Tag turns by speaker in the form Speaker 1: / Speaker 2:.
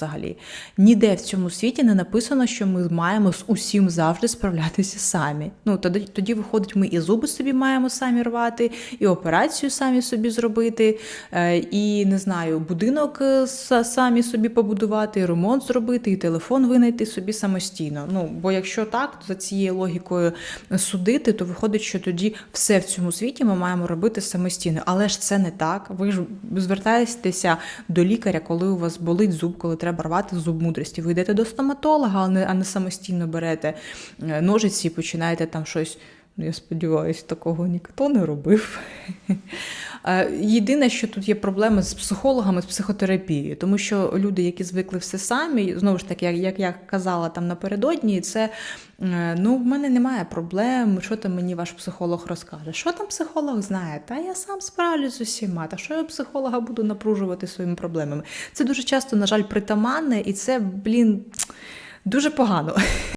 Speaker 1: Взагалі, ніде в цьому світі не написано, що ми маємо з усім завжди справлятися самі. Ну тоді, тоді виходить, ми і зуби собі маємо самі рвати, і операцію самі собі зробити, е, і не знаю, будинок е, самі собі побудувати, і ремонт зробити, і телефон винайти собі самостійно. Ну бо якщо так, то за цією логікою судити, то виходить, що тоді все в цьому світі ми маємо робити самостійно. Але ж це не так. Ви ж звертаєтеся до лікаря, коли у вас болить зуб, коли треба рвати зуб мудрості. Ви йдете до стоматолога, а не самостійно берете е, ножиці і починаєте там щось. Ну, я сподіваюся, такого ніхто не робив. Е, Єдине, що тут є проблеми з психологами, з психотерапією, тому що люди, які звикли все самі, знову ж таки, як, я казала там напередодні, це е, ну, в мене немає проблем, що там мені ваш психолог розкаже. Що там психолог знає? Та я сам справлюсь з усіма. Та що я психолога буду напружувати своїми проблемами? Це дуже часто, на жаль, притаманне, і це, блін, дуже погано.